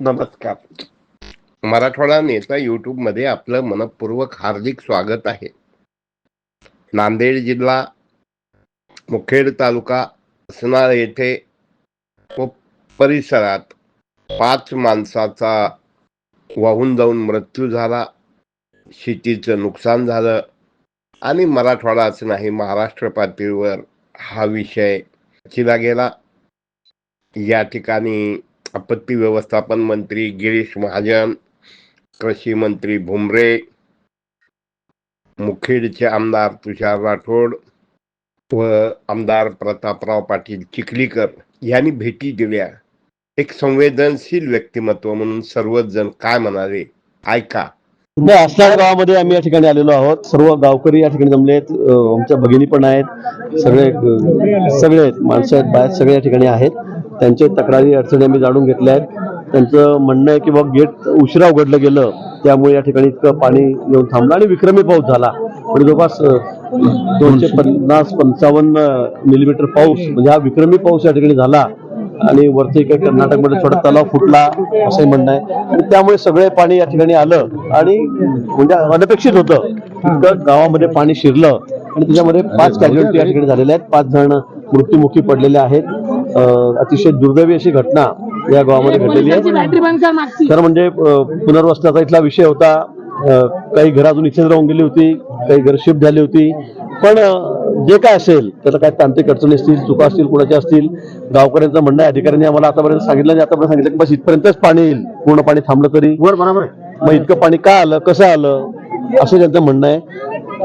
नमस्कार. मराठवाडा नेता युट्यूबमध्ये आपलं मनपूर्वक हार्दिक स्वागत आहे. नांदेड जिल्हा मुखेड तालुका असणार येथे व परिसरात पाच माणसाचा वाहून जाऊन मृत्यू झाला. शेतीचं नुकसान झालं. आणि मराठवाडाच नाही महाराष्ट्र पातळीवर हा विषय चिला गेला. या ठिकाणी आपत्ती व्यवस्थापन मंत्री गिरीश महाजन कृषी मंत्री भुमरे मुखेडचे आमदार तुषार राठोड व आमदार प्रतापराव पाटील चिखलीकर यांनी भेटी दिल्या. एक संवेदनशील व्यक्तिमत्व म्हणून सर्वच जण काय म्हणाले? ऐका. नाही असणार गावामध्ये आम्ही या ठिकाणी आलेलो आहोत. सर्व गावकरी या ठिकाणी जमले आहेत आमच्या भगिनी पण आहेत. सगळे सगळे आहेत. माणसं आहेत बाहेर सगळे या ठिकाणी आहेत. त्यांचे तक्रारी अडचणी आम्ही जाणून घेतल्या आहेत. त्यांचं म्हणणं आहे की बाबा गेट उशिरा उघडलं गेलं. त्यामुळे या ठिकाणी इतकं पाणी येऊन थांबलं. आणि विक्रमी पाऊस झाला. आणि जवळपास दोनशे पन्नास पंचावन्न मिलीमीटर पाऊस म्हणजे हा विक्रमी पाऊस या ठिकाणी झाला. आणि वरती काही कर्नाटकमध्ये छोटा तलाव फुटला असंही म्हणणं आहे. आणि त्यामुळे सगळे पाणी या ठिकाणी आलं आणि म्हणजे अनपेक्षित होतं. इतकं गावामध्ये पाणी शिरलं आणि त्याच्यामध्ये पाच कॅज्युअलिटी या ठिकाणी झालेल्या आहेत. पाच जण मृत्युमुखी पडलेले आहेत. अतिशय दुर्दैवी अशी घटना या गावामध्ये घडलेली आहे. खरं म्हणजे पुनर्वसनाचा इथला विषय होता. काही घरं अजून इथेच राहून गेली होती काही घर शिफ्ट झाली होती. पण जे काय असेल त्याला काय तांत्रिक अडचणी असतील चुका असतील कुणाच्या असतील गावकऱ्यांचं म्हणणं आहे अधिकाऱ्यांनी आम्हाला आतापर्यंत सांगितलं आणि आतापर्यंत सांगितलं की बस इथपर्यंतच पाणी येईल. पूर्ण पाणी थांबलं तरी. मग इतकं पाणी का आलं कसं आलं असं त्यांचं म्हणणं आहे.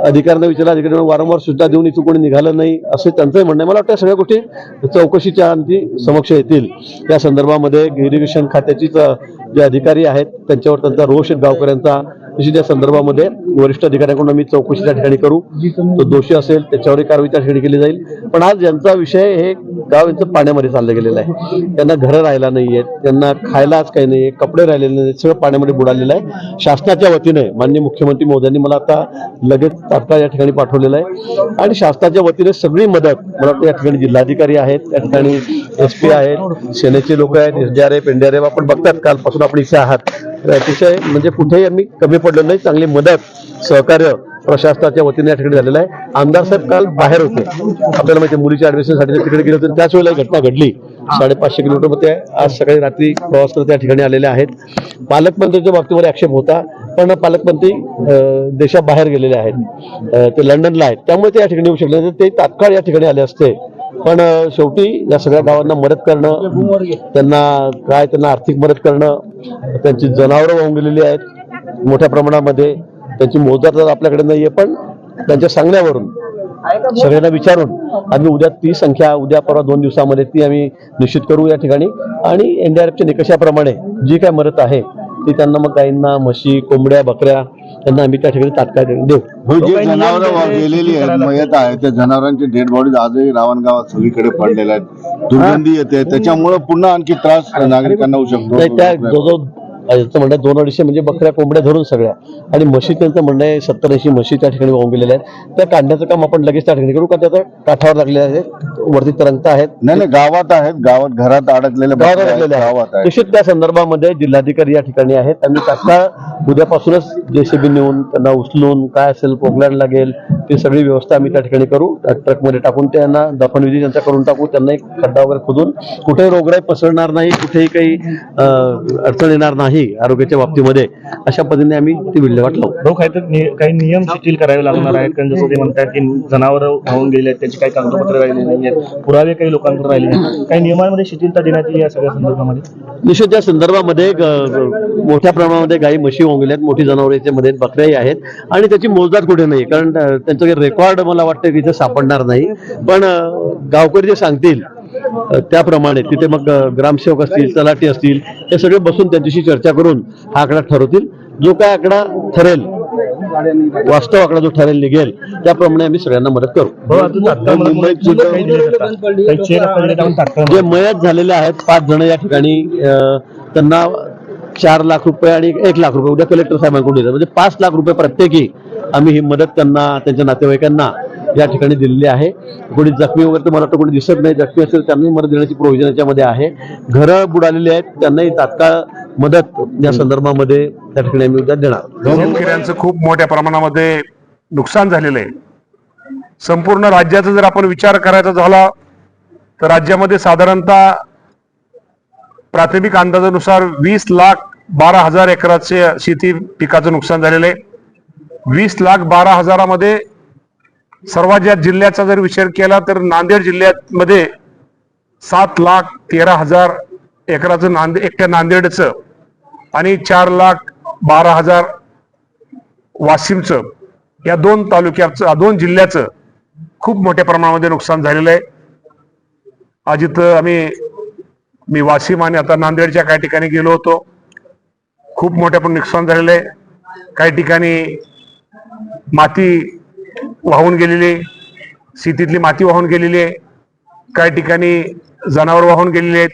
अधिकाऱ्यांना विचारलं अधिकाऱ्यांना वारंवार सूचना देऊन इथं कोणी निघालं नाही असं त्यांचंही म्हणणं आहे. मला वाटतं सगळ्या गोष्टी चौकशीच्या अंती समक्ष येतील. या संदर्भामध्ये इरिगेशन खात्याचीच अं, जे अधिकारी आहेत त्यांच्यावर त्यांचा रोष गावकऱ्यांचा. निश्चित त्या संदर्भामध्ये वरिष्ठ अधिकाऱ्यांकडून मी चौकशी त्या ठिकाणी करू. तो दोषी असेल त्याच्यावरही कारवाई त्या ठिकाणी केली जाईल. पण आज यांचा विषय हे गाव यांचं पाण्यामध्ये चाललं गेलेलं आहे. त्यांना घरं राहायला नाही आहेत त्यांना खायला आज काही नाही कपडे राहिलेले नाही सगळं पाण्यामध्ये बुडालेलं आहे. शासनाच्या वतीने माननीय मुख्यमंत्री मोदयांनी मला आता लगेच तात्काळ या ठिकाणी पाठवलेलं आहे. आणि शासनाच्या वतीने सगळी मदत मला वाटतं या ठिकाणी जिल्हाधिकारी आहेत त्या ठिकाणी एस पी आहेत सेनेचे लोक आहेत S D R F N D R F आपण बघतात. कालपासून आपण इथे आहात. अतिशय म्हणजे कुठेही आम्ही कमी पडलो नाही चांगली मदत सहकार्य प्रशासनाच्या वतीने या ठिकाणी झालेलं आहे. आमदार साहेब काल बाहेर होते. आपल्याला माहिती मुलीच्या ऍडमिशनसाठी तिकडे गेले होते. त्याच वेळेला घटना घडली. साडेपाचशे किलोमीटरमध्ये आज सकाळी रात्री प्रवास करत त्या ठिकाणी आलेले आहेत. पालकमंत्र्यांच्या बाबतीमध्ये आक्षेप होता पण पालकमंत्री देशाबाहेर गेलेले आहेत. ते लंडनला आहेत. त्यामुळे ते या ठिकाणी येऊ शकले. ते तात्काळ या ठिकाणी आले असते. पण शेवटी या सगळ्या गावांना मदत करणं त्यांना काय त्यांना आर्थिक मदत करणं त्यांची जनावरं वाहून गेलेली आहेत मोठ्या प्रमाणामध्ये. त्यांची मोजदार तर आपल्याकडे नाहीये पण त्यांच्या सांगण्यावरून सगळ्यांना विचारून आम्ही उद्या ती संख्या उद्या परवा दोन दिवसामध्ये ती आम्ही निश्चित करू या ठिकाणी. आणि एनडीआरएफच्या निकषाप्रमाणे जी काय मदत आहे ती त्यांना मग गायींना म्हशी कोंबड्या बकऱ्या त्यांना आम्ही त्या ठिकाणी तात्काळ देऊ. हो, जे जनावर गेलेली आहेत मयत आहेत त्या जनावरांची डेड बॉडीज आजही रावणगावात सगळीकडे पडलेल्या आहेत. दुर्गंधी येते त्याच्यामुळे पुन्हा आणखी त्रास नागरिकांना होऊ नाही त्या शकतो जवळजवळ याचं म्हणणं आहे दोन अडीचशे म्हणजे बकऱ्या कोंबड्या धरून सगळ्या. आणि म्हशी त्यांचं म्हणणं आहे सत्तर ऐंशी म्हशी त्या ठिकाणी वाहून गेलेल्या आहेत. त्या काढण्याचं काम आपण लगेच त्या ठिकाणी करू का? त्याचा काठावर लागलेले आहेत वरती तरंगता आहेत. नाही नाही गावात आहेत गावात घरात अडकलेले गावात गावात निश्चित त्या संदर्भामध्ये जिल्हाधिकारी या ठिकाणी आहेत. आम्ही तात्काळ उद्यापासूनच जेसीबी नेऊन त्यांना उचलून काय असेल पोगलँड लागेल ती सगळी व्यवस्था आम्ही त्या ठिकाणी करू. ट्रकमध्ये टाकून त्यांना दफनविधी त्यांचा करून टाकू त्यांना एक खड्डा वगैरे खोदून. कुठेही रोगराई पसरणार नाही कुठेही काही अडचण येणार नाही आरोग्याच्या बाबतीमध्ये अशा पद्धतीने आम्ही ती विल्हेवाट लावू. काही तर नि- काही नियम शिथिल करावे लागणार आहेत कारण जसं ते म्हणतात की जनावर वाहून गेले आहेत त्याची काही कागदपत्र राहिली नाही आहेत पुरावे काही लोकांकडे राहिले आहेत. काही नियमांमध्ये शिथिलता देण्यात येईल या सगळ्या संदर्भामध्ये? निश्चित या संदर्भामध्ये मोठ्या प्रमाणामध्ये गायी म्हशी होऊन गेल्यात मोठी जनावरे याच्यामध्ये बकऱ्याही आहेत आणि त्याची मोजदाद कुठे नाही कारण त्यांचं काही रेकॉर्ड मला वाटतं की इथे सापडणार नाही. पण गावकरी जे सांगतील त्याप्रमाणे तिथे मग ग्रामसेवक असतील तलाठी असतील हे सगळे बसून त्यांच्याशी चर्चा करून हा आकडा ठरवतील. जो काय आकडा ठरेल वास्तव आकडा जो ठरेल निघेल त्याप्रमाणे आम्ही सगळ्यांना मदत करू. मुंबईत जे मयत झालेले आहेत पाच जण या ठिकाणी त्यांना चार लाख रुपये आणि एक लाख रुपये उद्या कलेक्टर साहेबांकडून दिले. म्हणजे पाच लाख रुपये प्रत्येकी आम्ही ही मदत त्यांना त्यांच्या नातेवाईकांना या ठिकाणी दिलेली आहे. कोणी जखमी वगैरे तर मला वाटतं कोणी दिसत नाही. जखमी असेल त्यांनाही मदत देण्याची प्रोव्हिजन याच्यामध्ये आहे. घरं बुडालेली आहेत. त्यांनाही तात्काळ मदत या संदर्भामध्ये त्या ठिकाणी आम्ही उद्या देणार शेतकऱ्यांचं खूप मोठ्या प्रमाणामध्ये नुकसान झालेलं आहे. संपूर्ण राज्याचा जर आपण विचार करायचा झाला तर राज्यामध्ये साधारणतः प्राथमिक अंदाजानुसार वीस लाख बारा हजार एकराचे शेती पिकाचं नुकसान झालेलं आहे. वीस लाख बारा हजारामध्ये सर्वात जिल्ह्याचा जर विचार केला तर नांदेड जिल्ह्यामध्ये सात लाख तेरा हजार एकराचं नांदे एकट्या नांदेडचं आणि चार लाख बारा हजार वाशिमचं या दोन तालुक्याचं दोन जिल्ह्याचं खूप मोठ्या प्रमाणामध्ये नुकसान झालेलं आहे. आज इथं आम्ही मी वाशिम आणि आता नांदेडच्या काही ठिकाणी गेलो होतो. खूप मोठ्या पण नुकसान झालेलं आहे. काही ठिकाणी माती वाहून गेलेली आहे. शेतीतली माती वाहून गेलेली आहे. काही ठिकाणी जनावर वाहून गेलेली आहेत.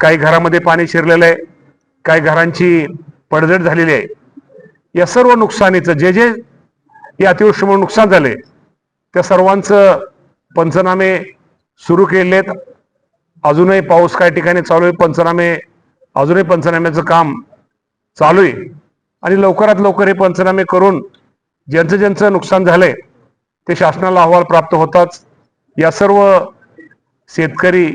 काही घरामध्ये पाणी शिरलेलं आहे. काही घरांची पडझड झालेली आहे. या सर्व नुकसानीचं जे जे या अतिवृष्टीमुळे नुकसान झाले त्या सर्वांचं पंचनामे सुरू केलेले आहेत. अजूनही पाऊस काही ठिकाणी चालू आहे. पंचनामे अजूनही पंचनाम्याचं काम चालू आहे. आणि लवकरात लवकर हे पंचनामे करून ज्यांचं ज्यांचं नुकसान झालंय ते शासनाला अहवाल प्राप्त होताच. या सर्व शेतकरी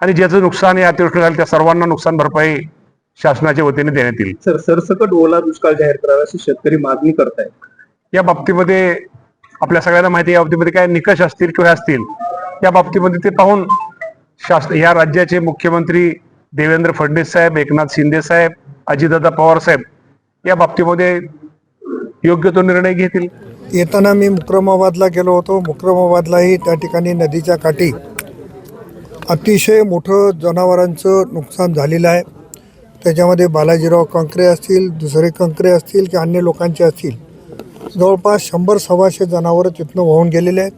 आणि ज्याचं नुकसान या अतिवृष्टी झालं त्या सर्वांना नुकसान भरपाई शासनाच्या वतीने देण्यात येईल. सर सरसकट ओला दुष्काळ जाहीर करावा अशी शेतकरी मागणी करतायत. या बाबतीमध्ये आपल्या सगळ्यांना माहिती आहे या बाबतीमध्ये काय निकष असतील किंवा असतील या बाबतीमध्ये ते पाहून शासन या राज्याचे मुख्यमंत्री देवेंद्र फडणवीस साहेब एकनाथ शिंदे साहेब अजितदादा पवार साहेब या बाबतीमध्ये योग्य तो निर्णय घेतील? येताना मी मुक्रमाबादला गेलो होतो. मुक्रमाबादलाही त्या ठिकाणी नदीच्या काठी अतिशय मोठं जनावरांचं नुकसान झालेलं आहे. त्याच्यामध्ये बालाजीराव कंकरे असतील दुसरे कंकरे असतील की अन्य लोकांचे असतील. जवळपास शंभर सव्वाशे जनावरं तिथनं वाहून गेलेले आहेत.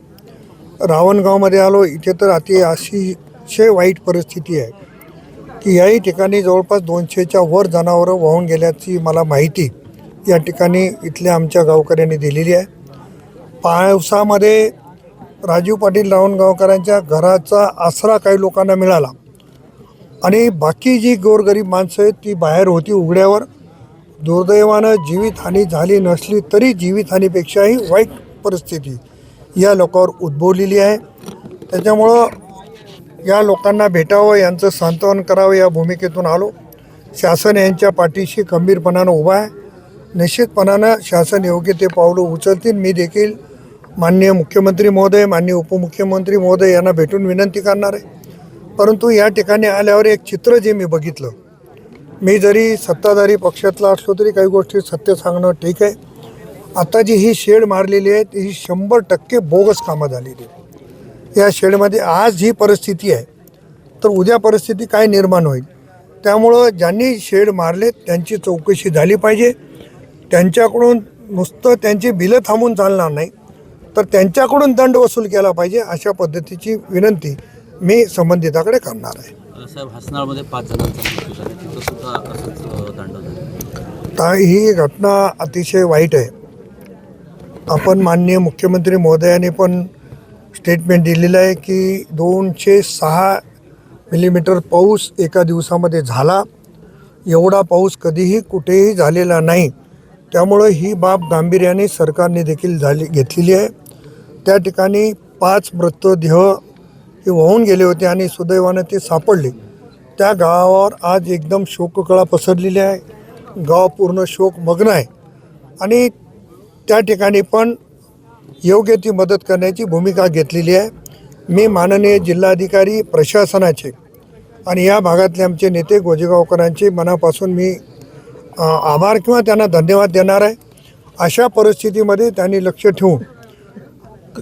रावणगावमध्ये आलो इथे तर अति अतिशय वाईट परिस्थिती आहे. की याही ठिकाणी जवळपास दोनशेच्या वर जनावरं वाहून गेल्याची मला माहिती. या ठिकाणी इथल्या आमच्या गावकऱ्यांनी दिलेली आहे. पावसामध्ये राजीव पाटील रावणगावकरांच्या घराचा आसरा काही लोकांना मिळाला आणि बाकी जी गोरगरीब माणसं आहेत ती बाहेर होती उघड्यावर. दुर्दैवानं जीवितहानी झाली नसली तरी जीवितहानीपेक्षाही वाईट परिस्थिती या लोकांवर उद्भवलेली आहे. त्याच्यामुळं या लोकांना भेटावं यांचं सांत्वन करावं या भूमिकेतून आलो. शासन यांच्या पाठीशी खंबीरपणानं उभा आहे. निश्चितपणानं शासन योग्य ते पावलं उचलतील. मी देखील माननीय मुख्यमंत्री महोदय माननीय उपमुख्यमंत्री महोदय यांना भेटून विनंती करणार आहे. परंतु या ठिकाणी आल्यावर एक चित्र जे मी बघितलं मी जरी सत्ताधारी पक्षातला असलो तरी काही गोष्टी सत्य सांगणं ठीक आहे. आता जी ही शेड मारलेली आहे ती ही शंभर टक्के बोगस कामं झालेली आहे या शेडमध्ये आज ही परिस्थिती आहे तर उद्या परिस्थिती काय निर्माण होईल? त्यामुळं ज्यांनी शेड मारले त्यांची चौकशी झाली पाहिजे. त्यांच्याकडून नुसतं त्यांची बिलं थांबून चालणार नाही. तर त्यांच्याकडून दंड वसूल केला पाहिजे अशा पद्धतीची विनंती मी संबंधिताकडे करणार आहे. तर ही घटना अतिशय वाईट आहे. आपण माननीय मुख्यमंत्री महोदयाने पण स्टेटमेंट दिलेलं आहे की दोनशे सहा मिलीमीटर पाऊस एका दिवसामध्ये झाला. एवढा पाऊस कधीही कुठेही झालेला नाही. त्यामुळं ही बाब गांभीर्याने सरकारने देखील झाली घेतलेली आहे. त्या ठिकाणी पाच मृतदेह हे वाहून गेले होते आणि सुदैवानं ते सापडले. त्या गावावर आज एकदम शोककळा पसरलेली आहे. गाव पूर्ण शोकमग्न आहे. आणि त्या ठिकाणी पण योग्य ती मदत करण्याची भूमिका घेतलेली आहे. मी माननीय जिल्हाधिकारी प्रशासनाचे आणि या भागातले आमचे नेते गोजेगावकरांचे मनापासून मी आभार किंवा त्यांना धन्यवाद देणार आहे. अशा परिस्थितीमध्ये त्यांनी लक्ष ठेवून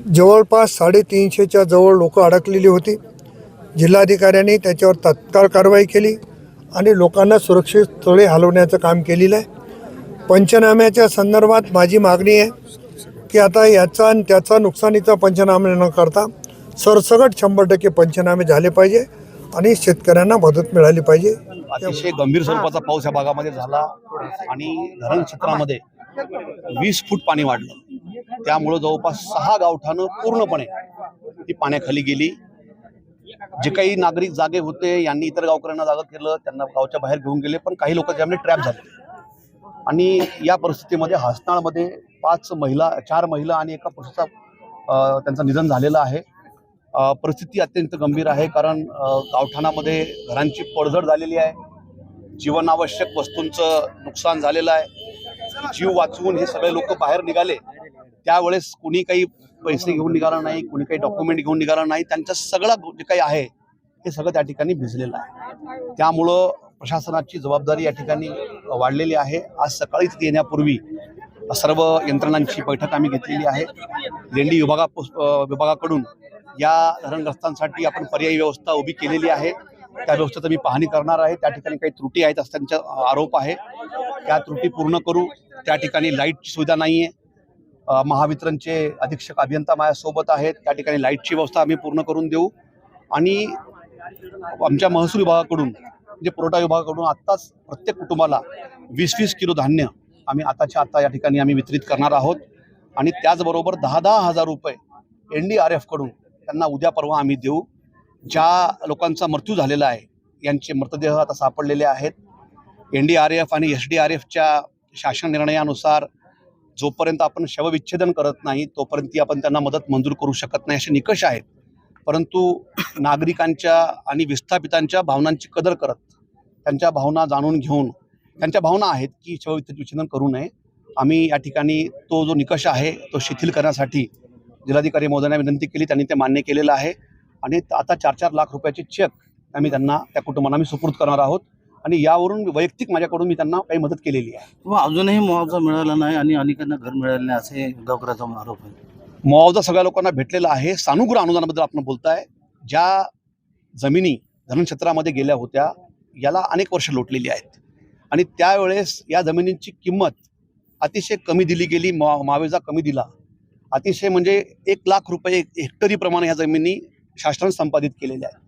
जवळपास साडेतीनशेच्या जवळ लोक अडकलेली होती. जिल्हाधिकाऱ्यांनी त्याच्यावर तत्काळ कारवाई केली आणि लोकांना सुरक्षित स्थळे हलवण्याचं काम केलेलं आहे. पंचनाम्याच्या संदर्भात माझी मागणी आहे की आता याचा आणि त्याचा नुकसानीचा पंचनामे न करता सरसगट शंभर टक्के पंचनामे झाले पाहिजे आणि शेतकऱ्यांना मदत मिळाली पाहिजे. अतिशय गंभीर स्वरूपाचा पाऊस या भागामध्ये झाला आणि धरण क्षेत्रामध्ये वीस फूट पाणी वाढलं. त्यामुळं जवळपास सहा गावठाणं पूर्णपणे ती पाण्याखाली गेली. जे काही नागरिक जागे होते यांनी इतर गावकऱ्यांना जागा केलं त्यांना गावच्या बाहेर घेऊन गेले पण काही लोक त्यामध्ये ट्रॅप झाले. आणि या परिस्थितीमध्ये हसनाळमध्ये पाच महिला चार महिला आणि एका पुरुषाचा त्यांचं निधन झालेलं आहे. परिस्थिती अत्यंत गंभीर आहे कारण गावठाणामध्ये घरांची पडझड झालेली आहे. जीवनावश्यक वस्तूंचं नुकसान झालेलं आहे. जीव वाचवून हे सगळे लोक बाहेर निघाले. त्यावेळेस कुणी काही पैसे घेऊन निघाला नाही कुणी काही डॉक्युमेंट घेऊन निघाला नाही. त्यांचं सगळं जे काही आहे हे सगळं त्या ठिकाणी भिजलेलं आहे. त्यामुळं प्रशासनाची जबाबदारी या ठिकाणी वाढलेली आहे. आज सकाळीच येण्यापूर्वी सर्व यंत्रणांची बैठक आम्ही घेतलेली आहे. लेंडी विभागा विभागाकडून या धरणग्रस्तांसाठी आपण पर्यायी व्यवस्था उभी केलेली आहे. त्या व्यवस्थेचं मी पाहणी करणार आहे. त्या ठिकाणी काही त्रुटी आहेत असं त्यांचा आरोप आहे. त्या त्रुटी पूर्ण करू. त्या ठिकाणी लाईटची सुविधा नाही आहे. महावितरणचे अधीक्षक अभियंता माझ्यासोबत आहेत. त्या ठिकाणी लाईटची व्यवस्था आम्ही पूर्ण करून देऊ. आणि आमच्या महसूल विभागाकडून म्हणजे पुरवठा विभागाकडून आत्ताच प्रत्येक कुटुंबाला वीस वीस किलो धान्य आम्ही आताच्या आता या ठिकाणी आम्ही वितरित करणार आहोत. आणि त्याचबरोबर दहा दहा हजार रुपये एन डी आर एफकडून त्यांना उद्या परवा आम्ही देऊ. ज्या लोकांचा मृत्यू झालेला आहे यांचे मृतदेह आता सापडलेले आहेत. एन डी आर एफ आणि एस डी आर एफच्या शासन निर्णयानुसार जोपर्यंत आपण शवविच्छेदन करत नाही तोपर्यंत ती आपण त्यांना मदत मंजूर करू शकत नाही असे निकष आहेत. परंतु नागरिकांच्या आणि विस्थापितांच्या भावनांची कदर करत त्यांच्या भावना जाणून घेऊन त्यांच्या भावना आहेत की शवविच्छेदन करू नये. आम्ही या ठिकाणी तो जो निकष आहे तो शिथिल करण्यासाठी जिल्हाधिकारी महोदयांना विनंती केली त्यांनी ते मान्य केलेलं आहे. आणि आता चार चार लाख रुपयाचे चेक आम्ही त्यांना त्या कुटुंबांना आम्ही सुपूर्द करणार आहोत. आणि यावरून वैयक्तिक माझ्याकडून मी त्यांना काही मदत केलेली आहे. व अजूनही मुआवजा मिळाला नाही आणि अनेकांना घर मिळाले नाही असे गावकऱ्याचा आरोप आहे. मुआवजा सगळ्या लोकांना भेटलेला आहे. सानुग्रह अनुदानाबद्दल आपण बोलताय. ज्या जमिनी धरणक्षेत्रामध्ये गेल्या होत्या याला अनेक वर्ष लोटलेली आहेत. आणि त्यावेळेस या जमिनींची किंमत अतिशय कमी दिली गेली मा मावेजा कमी दिला. अतिशय म्हणजे एक लाख रुपये हेक्टरीप्रमाणे ह्या जमिनी शासन संपादित केलेले आहे.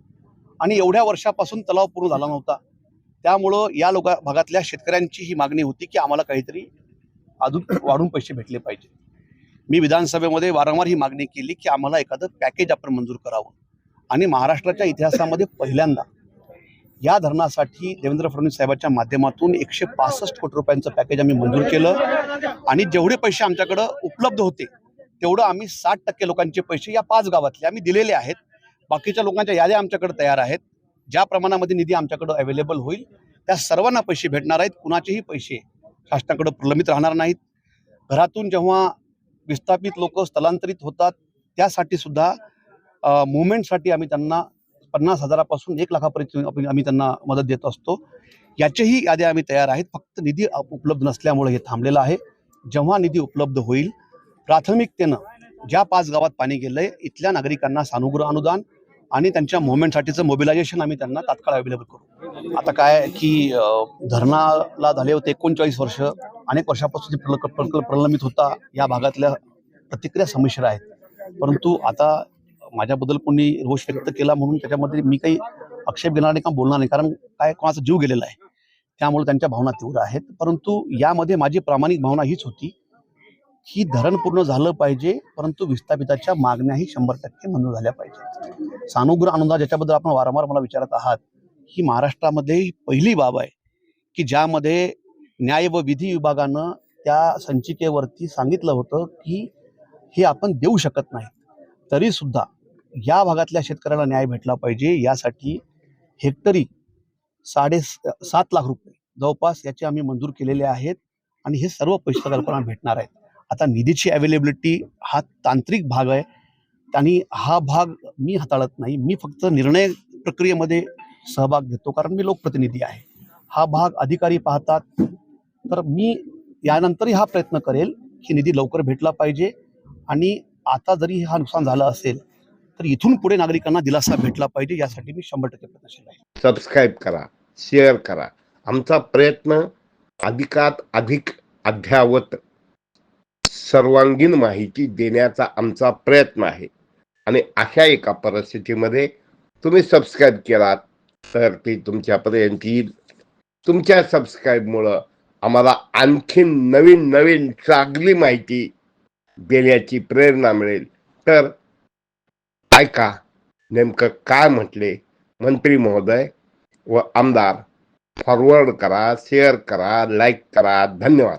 आणि एवढ्या वर्षापासून तलाव पूर्ण झाला नव्हता. त्यामुळं या लोक भागातल्या शेतकऱ्यांची ही मागणी होती की आम्हाला काहीतरी अजून वाढून पैसे भेटले पाहिजे. मी विधानसभेमध्ये वारंवार ही मागणी केली की आम्हाला एखादं पॅकेज आपण मंजूर करावं. आणि महाराष्ट्राच्या इतिहासामध्ये पहिल्यांदा या धरणासाठी देवेंद्र फडणवीस साहेबांच्या माध्यमातून एकशे पासष्ट कोटी रुपयांचं पॅकेज आम्ही मंजूर केलं. आणि जेवढे पैसे आमच्याकडं उपलब्ध होते तेवढं आम्ही साठ टक्के लोकांचे पैसे या पाच गावातले आम्ही दिलेले आहेत. बाकीच्या लोकांच्या याद्या आमच्याकडे तयार आहेत. ज्या प्रमाणामध्ये निधी आमच्याकडं अवेलेबल होईल त्या सर्वांना पैसे भेटणार आहेत. कुणाचेही पैसे शासनाकडं प्रलंबित राहणार नाहीत. घरातून जेव्हा विस्थापित लोक स्थलांतरित होतात त्यासाठी सुद्धा मुवमेंटसाठी आम्ही त्यांना पन्नास हजारापासून एक लाखापर्यंत आम्ही त्यांना मदत देत असतो. याचेही याद्या आम्ही तयार आहेत. फक्त निधी उपलब्ध नसल्यामुळे हे थांबलेलं आहे. जेव्हा निधी उपलब्ध होईल प्राथमिकतेनं ज्या पाच गावात पाणी गेलं आहे इथल्या नागरिकांना सानुग्रह अनुदान आणि त्यांच्या मुवमेंटसाठीचं मोबिलायझेशन आम्ही त्यांना तात्काळ अवेलेबल करू. आता काय की धरणाला झाले होते एकोणचाळीस वर्ष. अनेक वर्षापासून प्रकल्प प्रकल्प प्रलंबित होता. या भागातल्या प्रतिक्रिया संमिश्र आहेत. परंतु आता माझ्याबद्दल कोणी रोष व्यक्त केला म्हणून त्याच्यामध्ये मी काही आक्षेप घेणार नाही का बोलणार नाही. कारण काय कोणाचा जीव गेलेला आहे. त्यामुळे त्यांच्या भावना तीव्र आहेत. परंतु यामध्ये माझी प्रामाणिक भावना हीच होती. ही धरण पूर्ण झालं पाहिजे परंतु विस्थापिताच्या मागण्याही शंभर टक्के मंजूर झाल्या पाहिजेत. सानुग्रह अनुदान ज्याच्याबद्दल आपण वारंवार मला विचारत आहात ही महाराष्ट्रामध्ये पहिली बाब आहे की ज्यामध्ये न्याय व विधी विभागानं त्या संचिकेवरती सांगितलं होतं की हे आपण देऊ शकत नाही. तरीसुद्धा या भागातल्या शेतकऱ्याला न्याय भेटला पाहिजे यासाठी हेक्टरी साडे सात लाख रुपये जवळपास याचे आम्ही मंजूर केलेले आहेत आणि हे सर्व पैसे कल्पना भेटणार आहेत. आता निधीची अवेलेबिलिटी हा तांत्रिक भाग आहे. आणि हा भाग मी हाताळत नाही. मी फक्त निर्णय प्रक्रियेमध्ये सहभाग घेतो कारण मी लोकप्रतिनिधी आहे. हा भाग अधिकारी पाहतात. तर मी यानंतरही हा प्रयत्न करेल की निधी लवकर भेटला पाहिजे. आणि आता जरी हा नुकसान झालं असेल तर इथून पुढे नागरिकांना दिलासा भेटला पाहिजे यासाठी मी शंभर टक्के प्रयत्नशील आहे. सबस्क्राईब करा शेअर करा. आमचा प्रयत्न अधिकात अधिक अद्यावत सर्वांगीण माहिती देण्याचा आमचा प्रयत्न आहे. आणि अशा एका परिस्थितीमध्ये तुम्ही सबस्क्राईब केलात तर ती तुमच्यापर्यंत येईल. तुमच्या सबस्क्राईबमुळं आम्हाला आणखीन नवीन नवीन चांगली माहिती देण्याची प्रेरणा मिळेल. तर ऐका नेमकं काय म्हटले मंत्री महोदय व आमदार? फॉरवर्ड करा शेअर करा लाईक करा. धन्यवाद.